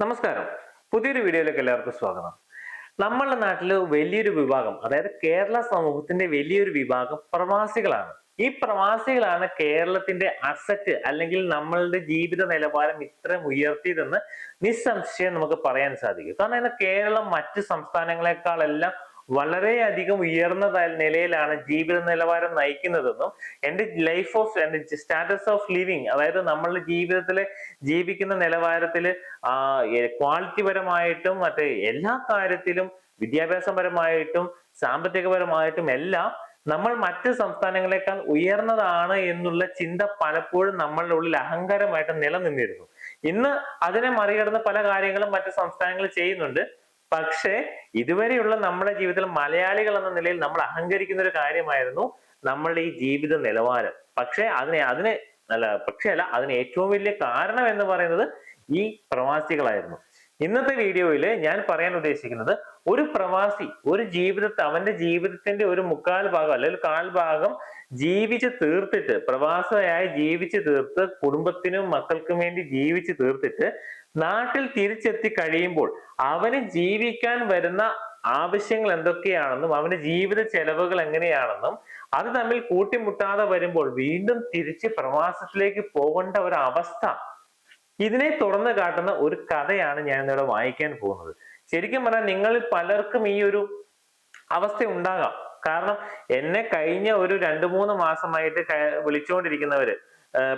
നമസ്കാരം. പുതിയൊരു വീഡിയോയിലേക്ക് എല്ലാവർക്കും സ്വാഗതം. നമ്മളുടെ നാട്ടിൽ വലിയൊരു വിഭാഗം അതായത് കേരള സമൂഹത്തിന്റെ വലിയൊരു വിഭാഗം പ്രവാസികളാണ്. ഈ പ്രവാസികളാണ് കേരളത്തിന്റെ അസറ്റ് അല്ലെങ്കിൽ നമ്മളുടെ ജീവിത നിലവാരം ഇത്രയും ഉയർത്തിയതെന്ന് നിസ്സംശയം നമുക്ക് പറയാൻ സാധിക്കും. കാരണം കേരളം മറ്റ് സംസ്ഥാനങ്ങളെക്കാളെല്ലാം വളരെയധികം ഉയർന്ന നിലയിലാണ് ജീവിത നിലവാരം നയിക്കുന്നതെന്നും എന്റെ ലൈഫ് ഓഫ് എന്റെ സ്റ്റാറ്റസ് ഓഫ് ലിവിങ് അതായത് നമ്മളുടെ ജീവിതത്തിലെ ജീവിക്കുന്ന നിലവാരത്തിൽ ക്വാളിറ്റി പരമായിട്ടും മറ്റേ എല്ലാ കാര്യത്തിലും വിദ്യാഭ്യാസപരമായിട്ടും സാമ്പത്തികപരമായിട്ടും എല്ലാം നമ്മൾ മറ്റ് സംസ്ഥാനങ്ങളെക്കാൾ ഉയർന്നതാണ് എന്നുള്ള ചിന്ത പലപ്പോഴും നമ്മളുടെ ഉള്ളിൽ അഹങ്കാരമായിട്ട് നിലനിന്നിരുന്നു. ഇന്ന് അതിനെ മറികടന്ന് പല കാര്യങ്ങളും മറ്റ് സംസ്ഥാനങ്ങൾ ചെയ്യുന്നുണ്ട്. പക്ഷേ ഇതുവരെയുള്ള നമ്മുടെ ജീവിതത്തിൽ മലയാളികൾ എന്ന നിലയിൽ നമ്മൾ അഹങ്കരിക്കുന്ന ഒരു കാര്യമായിരുന്നു നമ്മളുടെ ഈ ജീവിത നിലവാരം. പക്ഷേ അതിനെ അതിന് അല്ല പക്ഷേ അല്ല അതിന് ഏറ്റവും വലിയ കാരണം എന്ന് പറയുന്നത് ഈ പ്രവാസികളായിരുന്നു. ഇന്നത്തെ വീഡിയോയിൽ ഞാൻ പറയാൻ ഉദ്ദേശിക്കുന്നത് ഒരു പ്രവാസി ഒരു ജീവിതത്തെ അവന്റെ ജീവിതത്തിന്റെ ഒരു മുക്കാൽ ഭാഗം അല്ലെങ്കിൽ കാൽ ഭാഗം ജീവിച്ച് തീർത്തിട്ട് പ്രവാസിയായി ജീവിച്ച് തീർത്ത് കുടുംബത്തിനും മക്കൾക്കും വേണ്ടി ജീവിച്ച് തീർത്തിട്ട് നാട്ടിൽ തിരിച്ചെത്തി കഴിയുമ്പോൾ അവന് ജീവിക്കാൻ വരുന്ന ആവശ്യങ്ങൾ എന്തൊക്കെയാണെന്നും അവന്റെ ജീവിത ചെലവുകൾ എങ്ങനെയാണെന്നും അത് തമ്മിൽ കൂട്ടിമുട്ടാതെ വരുമ്പോൾ വീണ്ടും തിരിച്ച് പ്രവാസത്തിലേക്ക് പോകേണ്ട ഒരു അവസ്ഥ ഇതിനെ തുറന്നു കാട്ടുന്ന ഒരു കഥയാണ് ഞാൻ ഇന്നിവിടെ വായിക്കാൻ പോകുന്നത്. ശരിക്കും പറഞ്ഞാൽ നിങ്ങളിൽ പലർക്കും ഈ ഒരു അവസ്ഥ ഉണ്ടാകാം. കാരണം എന്നെ കഴിഞ്ഞ ഒരു രണ്ടു മൂന്ന് മാസമായിട്ട് വിളിച്ചുകൊണ്ടിരിക്കുന്നവര്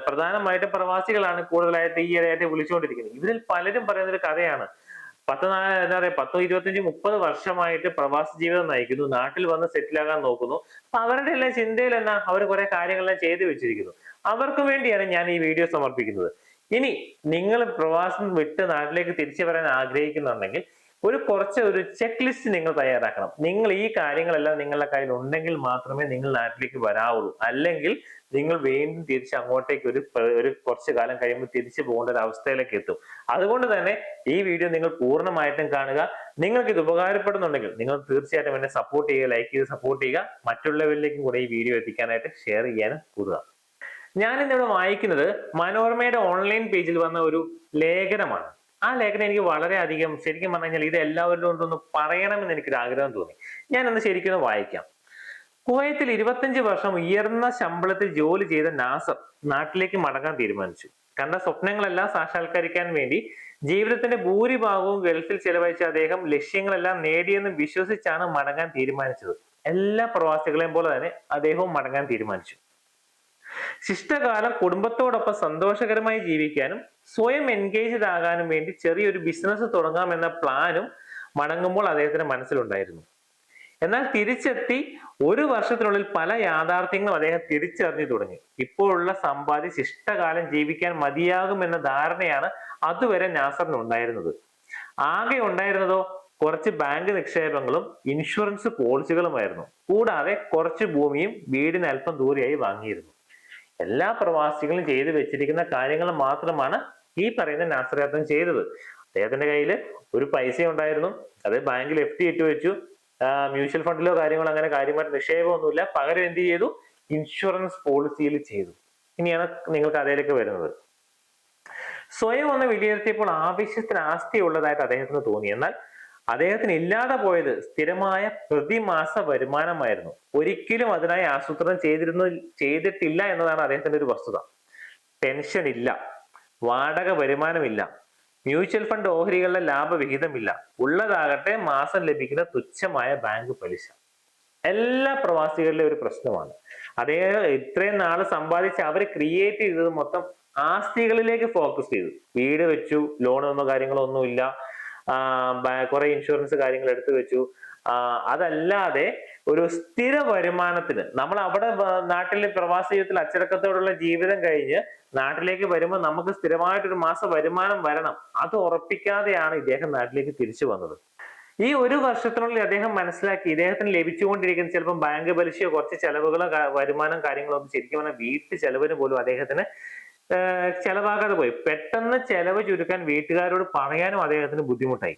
പ്രധാനമായിട്ടും പ്രവാസികളാണ് കൂടുതലായിട്ട് ഈ ഇടയായിട്ട് വിളിച്ചുകൊണ്ടിരിക്കുന്നത്. ഇതിൽ പലരും പറയുന്ന ഒരു കഥയാണ്. പത്ത് നാല് എന്താ പറയുക പത്തോ ഇരുപത്തഞ്ച് മുപ്പത് വർഷമായിട്ട് പ്രവാസി ജീവിതം നയിക്കുന്നു നാട്ടിൽ വന്ന് സെറ്റിൽ ആകാൻ നോക്കുന്നു. അപ്പൊ അവരുടെ എല്ലാം ചിന്തയിൽ എന്നാ അവർ കുറെ കാര്യങ്ങളെല്ലാം ചെയ്തു വെച്ചിരിക്കുന്നു. അവർക്ക് വേണ്ടിയാണ് ഞാൻ ഈ വീഡിയോ സമർപ്പിക്കുന്നത്. ഇനി നിങ്ങൾ പ്രവാസം വിട്ട് നാട്ടിലേക്ക് തിരിച്ചു വരാൻ ആഗ്രഹിക്കുന്നുണ്ടെങ്കിൽ ഒരു കുറച്ച് ഒരു ചെക്ക് ലിസ്റ്റ് നിങ്ങൾ തയ്യാറാക്കണം. നിങ്ങൾ ഈ കാര്യങ്ങളെല്ലാം നിങ്ങളുടെ കയ്യിൽ ഉണ്ടെങ്കിൽ മാത്രമേ നിങ്ങൾ നാട്ടിലേക്ക് വരാവുള്ളൂ. അല്ലെങ്കിൽ നിങ്ങൾ വീണ്ടും തിരിച്ച് അങ്ങോട്ടേക്ക് ഒരു ഒരു കുറച്ച് കാലം കഴിയുമ്പോൾ തിരിച്ചു പോകേണ്ട ഒരു അവസ്ഥയിലേക്ക് എത്തും. അതുകൊണ്ട് തന്നെ ഈ വീഡിയോ നിങ്ങൾ പൂർണമായിട്ടും കാണുക. നിങ്ങൾക്ക് ഇത് ഉപകാരപ്പെടുന്നുണ്ടെങ്കിൽ നിങ്ങൾ തീർച്ചയായിട്ടും എന്നെ സപ്പോർട്ട് ചെയ്യുക ലൈക്ക് ചെയ്ത് സപ്പോർട്ട് ചെയ്യുക. മറ്റുള്ളവരിലേക്കും കൂടെ ഈ വീഡിയോ എത്തിക്കാനായിട്ട് ഷെയർ ചെയ്യാനും കൂടുക. ഞാൻ ഇന്നിവിടെ വായിക്കുന്നത് മനോരമയുടെ ഓൺലൈൻ പേജിൽ വന്ന ഒരു ലേഖനമാണ്. ആ ലേഖനം എനിക്ക് വളരെയധികം ശരിക്കും പറഞ്ഞു കഴിഞ്ഞാൽ ഇത് എല്ലാവരിലും ഒന്ന് പറയണമെന്ന് എനിക്കൊരു ആഗ്രഹം തോന്നി. ഞാനൊന്ന് ശരിക്കും വായിക്കാം. കുവൈത്തിൽ ഇരുപത്തഞ്ച് വർഷം ഉയർന്ന ശമ്പളത്തിൽ ജോലി ചെയ്ത നാസർ നാട്ടിലേക്ക് മടങ്ങാൻ തീരുമാനിച്ചു. കണ്ട സ്വപ്നങ്ങളെല്ലാം സാക്ഷാത്കരിക്കാൻ വേണ്ടി ജീവിതത്തിന്റെ ഭൂരിഭാഗവും ഗൾഫിൽ ചെലവഴിച്ച അദ്ദേഹം ലക്ഷ്യങ്ങളെല്ലാം നേടിയെന്ന് വിശ്വസിച്ചാണ് മടങ്ങാൻ തീരുമാനിച്ചത്. എല്ലാ പ്രവാസികളെയും പോലെ തന്നെ അദ്ദേഹവും മടങ്ങാൻ തീരുമാനിച്ചു. ശിഷ്ടകാലം കുടുംബത്തോടൊപ്പം സന്തോഷകരമായി ജീവിക്കാനും സ്വയം എൻഗേജ്ഡ് ആകാനും വേണ്ടി ചെറിയൊരു ബിസിനസ് തുടങ്ങാമെന്ന പ്ലാനും മടങ്ങുമ്പോൾ അദ്ദേഹത്തിന് മനസ്സിലുണ്ടായിരുന്നു. എന്നാൽ തിരിച്ചെത്തി ഒരു വർഷത്തിനുള്ളിൽ പല യാഥാർത്ഥ്യങ്ങളും അദ്ദേഹം തിരിച്ചറിഞ്ഞു തുടങ്ങി. ഇപ്പോഴുള്ള സമ്പാദ്യം ശിഷ്ടകാലം ജീവിക്കാൻ മതിയാകുമെന്ന ധാരണയാണ് അതുവരെ നാസറിന് ഉണ്ടായിരുന്നത്. ആകെ ഉണ്ടായിരുന്നതോ കുറച്ച് ബാങ്ക് നിക്ഷേപങ്ങളും ഇൻഷുറൻസ് പോളിസികളുമായിരുന്നു കൂടാതെ കുറച്ച് ഭൂമിയും വീടിന് അല്പം ദൂരെയായി വാങ്ങിയിരുന്നു. എല്ലാ പ്രവാസികളും ചെയ്തു വെച്ചിരിക്കുന്ന കാര്യങ്ങൾ മാത്രമാണ് ഈ പറയുന്ന നാസറിയാത്തൻ ചെയ്തത്. അദ്ദേഹത്തിന്റെ കയ്യിൽ ഒരു പൈസ ഉണ്ടായിരുന്നു. അത് ബാങ്കിൽ എഫ് ടി ഇട്ട് വെച്ചു. മ്യൂച്വൽ ഫണ്ടിലോ കാര്യങ്ങളോ അങ്ങനെ കാര്യമായിട്ട് നിക്ഷേപമൊന്നുമില്ല. പകരം എന്ത് ചെയ്തു? ഇൻഷുറൻസ് പോളിസിയിൽ ചെയ്തു. ഇനിയാണ് നിങ്ങൾ കഥയിലേക്ക് വരുന്നത്. സ്വയം ഒന്ന് വിലയിരുത്തിയപ്പോൾ ആവശ്യത്തിന് ആസ്തി ഉള്ളതായിട്ട് അദ്ദേഹത്തിന് തോന്നി. എന്നാൽ അദ്ദേഹത്തിന് ഇല്ലാതെ പോയത് സ്ഥിരമായ പ്രതിമാസ വരുമാനമായിരുന്നു. ഒരിക്കലും അതിനായി ആസൂത്രണം ചെയ്തിരുന്നു ചെയ്തിട്ടില്ല എന്നതാണ് അദ്ദേഹത്തിന്റെ ഒരു വസ്തുത. പെൻഷൻ ഇല്ല വാടക വരുമാനമില്ല മ്യൂച്വൽ ഫണ്ട് ഓഹരികളുടെ ലാഭവിഹിതമില്ല ഉള്ളതാകട്ടെ മാസം ലഭിക്കുന്ന തുച്ഛമായ ബാങ്ക് പലിശ. എല്ലാ പ്രവാസികളുടെ ഒരു പ്രശ്നമാണ്. അതേ ഇത്രയും നാൾ സമ്പാദിച്ച് അവർ ക്രിയേറ്റ് ചെയ്തത് മൊത്തം ആസ്തികളിലേക്ക് ഫോക്കസ് ചെയ്തു. വീട് വെച്ചു ലോണൊന്നും കാര്യങ്ങളോ ഒന്നുമില്ല കുറെ ഇൻഷുറൻസ് കാര്യങ്ങൾ എടുത്തു വെച്ചു. അതല്ലാതെ ഒരു സ്ഥിര വരുമാനത്തിന് നമ്മൾ അവിടെ നാട്ടിൽ പ്രവാസ ജീവിതത്തിൽ അച്ചടക്കത്തോടുള്ള ജീവിതം കഴിഞ്ഞ് നാട്ടിലേക്ക് വരുമ്പോൾ നമുക്ക് സ്ഥിരമായിട്ടൊരു മാസ വരുമാനം വരണം. അത് ഉറപ്പിക്കാതെയാണ് ഇദ്ദേഹം നാട്ടിലേക്ക് തിരിച്ചു വന്നത്. ഈ ഒരു വർഷത്തിനുള്ളിൽ അദ്ദേഹം മനസ്സിലാക്കി ഇദ്ദേഹത്തിന് ലഭിച്ചുകൊണ്ടിരിക്കുന്ന ചിലപ്പോൾ ബാങ്ക് പലിശയോ കുറച്ച് ചെലവുകളോ വരുമാനം കാര്യങ്ങളോ ഒന്നും ശരിക്കും പറഞ്ഞാൽ വീട്ടു ചെലവിന് പോലും അദ്ദേഹത്തിന് ചെലവാകാതെ പോയി. പെട്ടെന്ന് ചെലവ് ചുരുക്കാൻ വീട്ടുകാരോട് പറയാനും അദ്ദേഹത്തിന് ബുദ്ധിമുട്ടായി.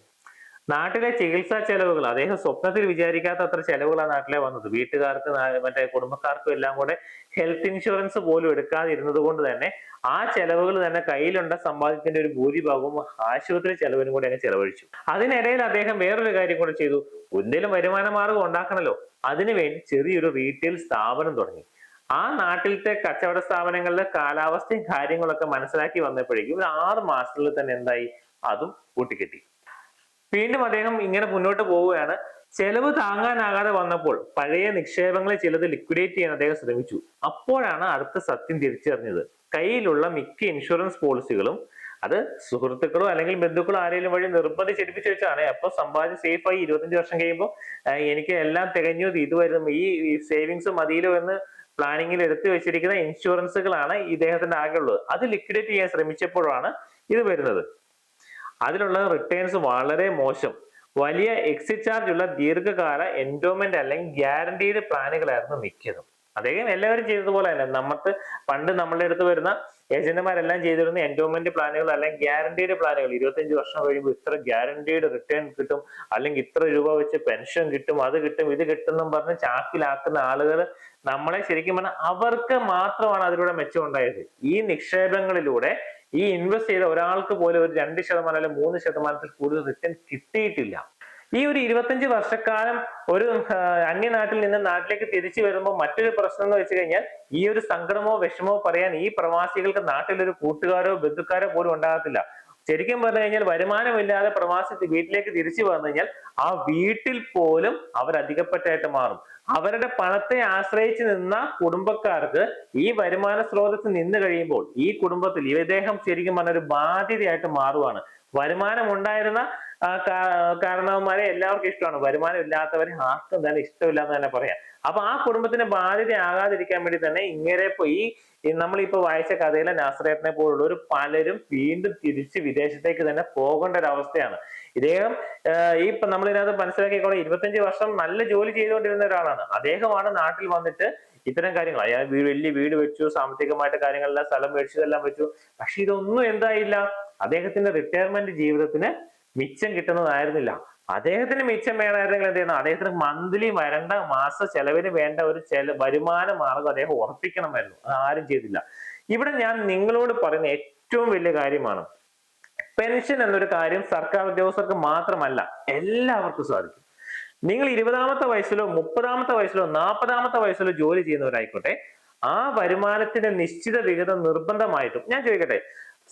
നാട്ടിലെ ചികിത്സാ ചെലവുകൾ അദ്ദേഹം സ്വപ്നത്തിൽ വിചാരിക്കാത്ത അത്ര ചെലവുകളാണ് നാട്ടിലെ വന്നത്. വീട്ടുകാർക്ക് മറ്റേ കുടുംബക്കാർക്കും എല്ലാം കൂടെ ഹെൽത്ത് ഇൻഷുറൻസ് പോലും എടുക്കാതിരുന്നത് കൊണ്ട് തന്നെ ആ ചെലവുകൾ തന്നെ കയ്യിലുണ്ട. സമ്പാദ്യത്തിന്റെ ഒരു ഭൂരിഭാഗവും ആശുപത്രി ചെലവിനും കൂടെ അങ്ങ് ചെലവഴിച്ചു. അതിനിടയിൽ അദ്ദേഹം വേറൊരു കാര്യം കൂടെ ചെയ്തു. എന്തെങ്കിലും വരുമാന മാർഗം ഉണ്ടാക്കണല്ലോ. അതിനുവേണ്ടി ചെറിയൊരു റീറ്റെയിൽ സ്ഥാപനം തുടങ്ങി. ആ നാട്ടിലത്തെ കച്ചവട സ്ഥാപനങ്ങളിലെ കാലാവസ്ഥയും കാര്യങ്ങളൊക്കെ മനസ്സിലാക്കി വന്നപ്പോഴേക്കും ഒരു ആറ് മാസത്തിൽ തന്നെ എന്തായി? അതും കൂട്ടിക്കെട്ടി. വീണ്ടും അദ്ദേഹം ഇങ്ങനെ മുന്നോട്ട് പോവുകയാണ്. ചെലവ് താങ്ങാനാകാതെ വന്നപ്പോൾ പഴയ നിക്ഷേപങ്ങളെ ചിലത് ലിക്വിഡേറ്റ് ചെയ്യാൻ അദ്ദേഹം ശ്രമിച്ചു. അപ്പോഴാണ് അടുത്ത സത്യം തിരിച്ചറിഞ്ഞത്. കയ്യിലുള്ള മിക്ക ഇൻഷുറൻസ് പോളിസികളും അത് സുഹൃത്തുക്കളോ അല്ലെങ്കിൽ ബന്ധുക്കളോ ആരെങ്കിലും വഴി നിർബന്ധിച്ചെടുപ്പിച്ച് വെച്ചാണ്. അപ്പൊ സമ്പാദ്യം സേഫ് ആയി ഇരുപത്തഞ്ച് വർഷം കഴിയുമ്പോൾ എനിക്ക് എല്ലാം തികഞ്ഞു. ഇത് ഈ സേവിങ്സ് മതിയിലോ എന്ന് പ്ലാനിങ്ങിൽ എടുത്തു വെച്ചിരിക്കുന്ന ഇൻഷുറൻസുകളാണ് ഇദ്ദേഹത്തിന്റെ ആകെ ഉള്ളത് അത് ലിക്വിഡേറ്റ് ചെയ്യാൻ ശ്രമിച്ചപ്പോഴാണ് ഇത് വരുന്നത്. അതിലുള്ള റിട്ടേൺസ് വളരെ മോശം. വലിയ എക്സിറ്റ് ചാർജ് ഉള്ള ദീർഘകാല എൻഡോമെന്റ് അല്ലെങ്കിൽ ഗ്യാരണ്ടീഡ് പ്ലാനുകളായിരുന്നു മിക്കതും അദ്ദേഹം എല്ലാവരും ചെയ്തതുപോലെ തന്നെ. നമുക്ക് പണ്ട് നമ്മളുടെ അടുത്ത് വരുന്ന ഏജന്റുമാരെല്ലാം ചെയ്തിരുന്ന എൻഡോമെന്റ് പ്ലാനുകൾ അല്ലെങ്കിൽ ഗ്യാരണ്ടീഡ് പ്ലാനുകൾ ഇരുപത്തഞ്ച് വർഷം കഴിയുമ്പോൾ ഇത്ര ഗ്യാരണ്ടീഡ് റിട്ടേൺ കിട്ടും. അല്ലെങ്കിൽ ഇത്ര രൂപ വെച്ച് പെൻഷൻ കിട്ടും അത് കിട്ടും ഇത് കിട്ടും എന്നും പറഞ്ഞ് ചാക്കിലാക്കുന്ന ആളുകൾ നമ്മളെ ശരിക്കും പറഞ്ഞാൽ അവർക്ക് മാത്രമാണ് അതിലൂടെ മെച്ചമുണ്ടായത്. ഈ നിക്ഷേപങ്ങളിലൂടെ ഈ ഇൻവെസ്റ്റ് ചെയ്ത ഒരാൾക്ക് പോലും ഒരു രണ്ട് ശതമാനം അല്ലെങ്കിൽ മൂന്ന് ശതമാനത്തിൽ കൂടുതൽ റിട്ടേൺ കിട്ടിയിട്ടില്ല. ഈ ഒരു ഇരുപത്തഞ്ച് വർഷക്കാലം ഒരു അന്യനാട്ടിൽ നിന്ന് നാട്ടിലേക്ക് തിരിച്ചു വരുമ്പോൾ മറ്റൊരു പ്രശ്നം എന്ന് വെച്ച് കഴിഞ്ഞാൽ ഈ ഒരു സങ്കടമോ വിഷമോ പറയാൻ ഈ പ്രവാസികൾക്ക് നാട്ടിലൊരു കൂട്ടുകാരോ ബന്ധുക്കാരോ പോലും ഉണ്ടാകത്തില്ല. ശരിക്കും പറഞ്ഞു കഴിഞ്ഞാൽ വരുമാനമില്ലാതെ പ്രവാസി വീട്ടിലേക്ക് തിരിച്ചു വന്നു കഴിഞ്ഞാൽ ആ വീട്ടിൽ പോലും അവർ അധികപ്പെട്ടായിട്ട് മാറും. അവരുടെ പണത്തെ ആശ്രയിച്ച് നിന്ന കുടുംബക്കാർക്ക് ഈ വരുമാന സ്രോതസ് നിന്ന് കഴിയുമ്പോൾ ഈ കുടുംബത്തിൽ ഇദ്ദേഹം ശരിക്കും പറഞ്ഞ ഒരു ബാധ്യതയായിട്ട് മാറുവാണ്. വരുമാനം ഉണ്ടായിരുന്ന കാരണവന്മാരെ എല്ലാവർക്കും ഇഷ്ടമാണ്. വരുമാനം ഇല്ലാത്തവരെ ആർക്കും തന്നെ ഇഷ്ടമില്ല എന്ന് തന്നെ പറയാം. അപ്പൊ ആ കുടുംബത്തിന് ബാധ്യതയാകാതിരിക്കാൻ വേണ്ടി തന്നെ ഇങ്ങനെ പോയി നമ്മളിപ്പോ വായിച്ച കഥയിലെ നസറേത്തിനെ പോലുള്ള ഒരു പലരും വീണ്ടും തിരിച്ച് വിദേശത്തേക്ക് തന്നെ പോകേണ്ട ഒരു അവസ്ഥയാണ്. ഇദ്ദേഹം ഈ ഇതിനകത്ത് മനസ്സിലാക്കിക്കോളെ ഇരുപത്തഞ്ച് വർഷം നല്ല ജോലി ചെയ്തുകൊണ്ടിരുന്ന ഒരാളാണ്. അദ്ദേഹമാണ് നാട്ടിൽ വന്നിട്ട് ഇത്തരം കാര്യങ്ങൾ അയാൾ വലിയ വീട് വെച്ചു സാമ്പത്തികമായിട്ട് കാര്യങ്ങളെല്ലാം സ്ഥലം മേടിച്ചു എല്ലാം വെച്ചു. പക്ഷെ ഇതൊന്നും എന്തായില്ല. അദ്ദേഹത്തിന്റെ റിട്ടയർമെന്റ് ജീവിതത്തിന് മിച്ചം കിട്ടുന്നതായിരുന്നില്ല. അദ്ദേഹത്തിന് മിച്ചം വേണമായിരുന്നെങ്കിൽ എന്ത് ചെയ്യണം അദ്ദേഹത്തിന് മന്ത്ലി വരേണ്ട മാസ ചെലവിന് വേണ്ട ഒരു ചെല വരുമാന മാർഗം അദ്ദേഹം ഉറപ്പിക്കണമായിരുന്നു. അത് ആരും ചെയ്തില്ല. ഇവിടെ ഞാൻ നിങ്ങളോട് പറയുന്ന ഏറ്റവും വലിയ കാര്യമാണ്. പെൻഷൻ എന്നൊരു കാര്യം സർക്കാർ ഉദ്യോഗസ്ഥർക്ക് മാത്രമല്ല എല്ലാവർക്കും സാധിക്കും. നിങ്ങൾ ഇരുപതാമത്തെ വയസ്സിലോ മുപ്പതാമത്തെ വയസ്സിലോ നാൽപ്പതാമത്തെ വയസ്സിലോ ജോലി ചെയ്യുന്നവരായിക്കോട്ടെ ആ വരുമാനത്തിന്റെ നിശ്ചിത വിഹിതം നിർബന്ധമായിട്ടും ഞാൻ ചോദിക്കട്ടെ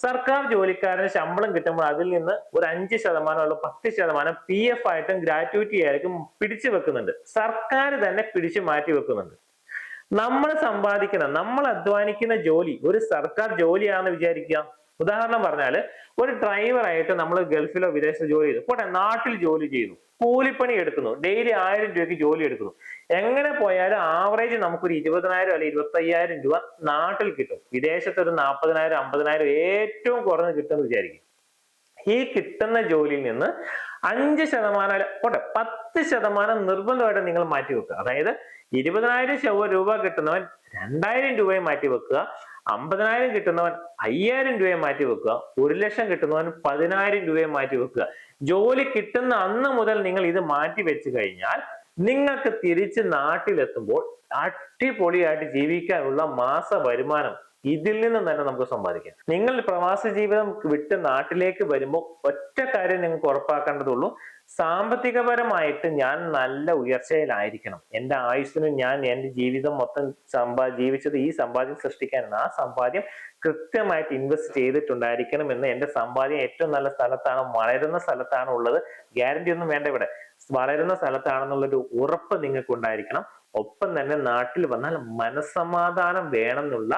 സർക്കാർ ജോലിക്കാരന് ശമ്പളം കിട്ടുമ്പോൾ അതിൽ നിന്ന് ഒരു അഞ്ച് ശതമാനം ഉള്ള പത്ത് ശതമാനം പി എഫ് ആയിട്ടും ഗ്രാറ്റുവിറ്റി ആയിരിക്കും പിടിച്ചു വെക്കുന്നുണ്ട്. സർക്കാർ തന്നെ പിടിച്ചു മാറ്റി വെക്കുന്നുണ്ട്. നമ്മൾ സമ്പാദിക്കുന്ന നമ്മൾ അധ്വാനിക്കുന്ന ജോലി ഒരു സർക്കാർ ജോലിയാണെന്ന് വിചാരിക്കുക. ഉദാഹരണം പറഞ്ഞാൽ ഒരു ഡ്രൈവറായിട്ട് നമ്മൾ ഗൾഫിലോ വിദേശത്തോ ജോലി ചെയ്തു. പോട്ടെ നാട്ടിൽ ജോലി ചെയ്യുന്നു. കൂലിപ്പണി എടുക്കുന്നു. ഡെയിലി ആയിരം രൂപയ്ക്ക് ജോലി എടുക്കുന്നു. എങ്ങനെ പോയാലും ആവറേജ് നമുക്കൊരു ഇരുപതിനായിരം അല്ലെങ്കിൽ ഇരുപത്തയ്യായിരം രൂപ നാട്ടിൽ കിട്ടും. വിദേശത്ത് ഒരു നാൽപ്പതിനായിരം അമ്പതിനായിരം ഏറ്റവും കുറഞ്ഞ് കിട്ടുമെന്ന് വിചാരിക്കും. ഈ കിട്ടുന്ന ജോലിയിൽ നിന്ന് അഞ്ച് ശതമാനം പോട്ടെ പത്ത് ശതമാനം നിർബന്ധമായിട്ട് നിങ്ങൾ മാറ്റി വെക്കുക അതായത് ഇരുപതിനായിരം രൂപ കിട്ടുന്നവൻ രണ്ടായിരം രൂപയും മാറ്റി വെക്കുക അമ്പതിനായിരം കിട്ടുന്നവൻ അയ്യായിരം രൂപയെ മാറ്റി വെക്കുക. ഒരു ലക്ഷം കിട്ടുന്നവൻ പതിനായിരം രൂപയെ മാറ്റി വെക്കുക. ജോലി കിട്ടുന്ന അന്ന് മുതൽ നിങ്ങൾ ഇത് മാറ്റി വെച്ച് കഴിഞ്ഞാൽ നിങ്ങൾക്ക് തിരിച്ച് നാട്ടിലെത്തുമ്പോൾ അടിപൊളിയായിട്ട് ജീവിക്കാനുള്ള മാസ വരുമാനം ഇതിൽ നിന്നും തന്നെ നമുക്ക് സമ്പാദിക്കാം. നിങ്ങൾ പ്രവാസ ജീവിതം വിട്ട് നാട്ടിലേക്ക് വരുമ്പോൾ ഒറ്റ കാര്യം നിങ്ങൾക്ക് ഉറപ്പാക്കേണ്ടതുള്ളൂ. സാമ്പത്തികപരമായിട്ട് ഞാൻ നല്ല ഉയർച്ചയിലായിരിക്കണം. എന്റെ ആയുസ്സിന് ഞാൻ എന്റെ ജീവിതം മൊത്തം സമ്പാ ജീവിച്ചത് ഈ സമ്പാദ്യം സൃഷ്ടിക്കാനാണ്. ആ സമ്പാദ്യം കൃത്യമായിട്ട് ഇൻവെസ്റ്റ് ചെയ്തിട്ടുണ്ടായിരിക്കണം എന്ന് എന്റെ സമ്പാദ്യം ഏറ്റവും നല്ല സ്ഥലത്താണ് വളരുന്ന സ്ഥലത്താണ് ഉള്ളത്. ഗ്യാരണ്ടി ഒന്നും വേണ്ട ഇവിടെ. വളരുന്ന സ്ഥലത്താണെന്നുള്ളൊരു ഉറപ്പ് നിങ്ങൾക്ക് ഉണ്ടായിരിക്കണം ഒപ്പം തന്നെ നാട്ടിൽ വന്നാൽ മനസമാധാനം വേണം എന്നുള്ള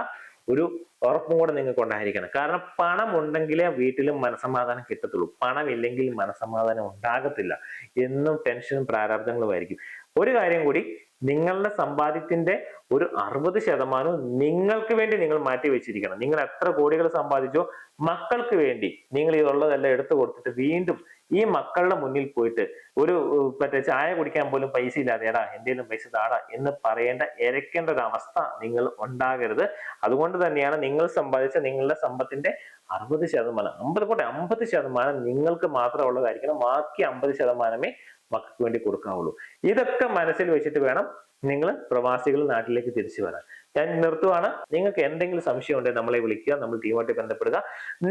ഒരു ഉറപ്പും കൂടെ നിങ്ങൾക്ക് ഉണ്ടായിരിക്കണം. കാരണം പണം ഉണ്ടെങ്കിലേ വീട്ടിലും മനസമാധാനം കിട്ടത്തുള്ളൂ. പണം ഇല്ലെങ്കിൽ മനസമാധാനം ഉണ്ടാകത്തില്ല. എന്നും ടെൻഷനും പ്രാരാബ്ദങ്ങളും ആയിരിക്കും. ഒരു കാര്യം കൂടി നിങ്ങളുടെ സമ്പാദ്യത്തിന്റെ ഒരു അറുപത് ശതമാനവും നിങ്ങൾക്ക് വേണ്ടി നിങ്ങൾ മാറ്റി വെച്ചിരിക്കണം. നിങ്ങൾ എത്ര കോടികൾ സമ്പാദിച്ചോ മക്കൾക്ക് വേണ്ടി നിങ്ങൾ ഇതുള്ളതെല്ലാം എടുത്തു കൊടുത്തിട്ട് വീണ്ടും ഈ മക്കളുടെ മുന്നിൽ പോയിട്ട് ഒരു മറ്റേ ചായ കുടിക്കാൻ പോലും പൈസ ഇല്ലാതെ എടാ എന്തെങ്കിലും പൈസ താടാ എന്ന് പറയേണ്ട ഇരക്കേണ്ട ഒരു അവസ്ഥ നിങ്ങൾ ഉണ്ടാകരുത്. അതുകൊണ്ട് തന്നെയാണ് നിങ്ങൾ സമ്പാദിച്ച നിങ്ങളുടെ സമ്പത്തിന്റെ അറുപത് ശതമാനം അമ്പത് കോട്ടെ അമ്പത് ശതമാനം നിങ്ങൾക്ക് മാത്രമുള്ളതായിരിക്കണം ബാക്കി അമ്പത് ശതമാനമേ മക്കൾക്ക് വേണ്ടി കൊടുക്കാവുള്ളൂ. ഇതൊക്കെ മനസ്സിൽ വെച്ചിട്ട് വേണം നിങ്ങൾ പ്രവാസികൾ നാട്ടിലേക്ക് തിരിച്ചു വരാൻ. ഞാൻ നിർത്തുവാണ്. നിങ്ങൾക്ക് എന്തെങ്കിലും സംശയം ഉണ്ടെങ്കിൽ നമ്മളെ വിളിക്കുക നമ്മൾ ടീമായിട്ട് ബന്ധപ്പെടുക.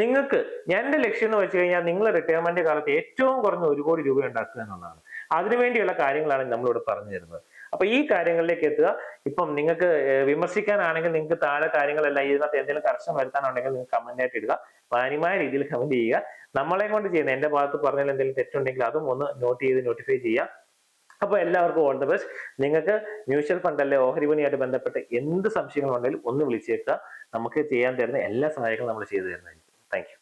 നിങ്ങൾക്ക് ഞാൻ എന്റെ ലക്ഷ്യം എന്ന് വെച്ച് കഴിഞ്ഞാൽ നിങ്ങൾ റിട്ടയർമെന്റ് കാലത്ത് ഏറ്റവും കുറഞ്ഞ ഒരു കോടി രൂപ ഉണ്ടാക്കുക എന്നുള്ളതാണ്. അതിനുവേണ്ടിയുള്ള കാര്യങ്ങളാണ് നമ്മളിവിടെ പറഞ്ഞു തരുന്നത്. അപ്പൊ ഈ കാര്യങ്ങളിലേക്ക് എത്തുക. ഇപ്പം നിങ്ങൾക്ക് വിമർശിക്കാനാണെങ്കിൽ നിങ്ങൾക്ക് താഴെ കാര്യങ്ങളെല്ലാം ഇതിനകത്ത് എന്തെങ്കിലും കർശനം വരുത്താനുണ്ടെങ്കിൽ നിങ്ങൾ കമന്റ് ആയിട്ട് ഇടുക. മാന്യമായ രീതിയിൽ കമന്റ് ചെയ്യുക. നമ്മളെ കൊണ്ട് ചെയ്യുന്ന എന്റെ ഭാഗത്ത് പറഞ്ഞാൽ എന്തെങ്കിലും തെറ്റുണ്ടെങ്കിൽ അതും ഒന്ന് നോട്ട് ചെയ്ത് നോട്ടിഫൈ ചെയ്യുക. അപ്പൊ എല്ലാവർക്കും ഓൾ ദ ബെസ്റ്റ് നിങ്ങൾക്ക് മ്യൂച്വൽ ഫണ്ട് അല്ലെ ഓഹരി വിപണിയായിട്ട് ബന്ധപ്പെട്ട് എന്ത് സംശയങ്ങളുണ്ടെങ്കിലും ഒന്ന് വിളിച്ചേക്കുക. നമുക്ക് ചെയ്യാൻ തരുന്ന എല്ലാ സഹായങ്ങളും നമ്മൾ ചെയ്തു തരുന്നതായിരിക്കും. താങ്ക്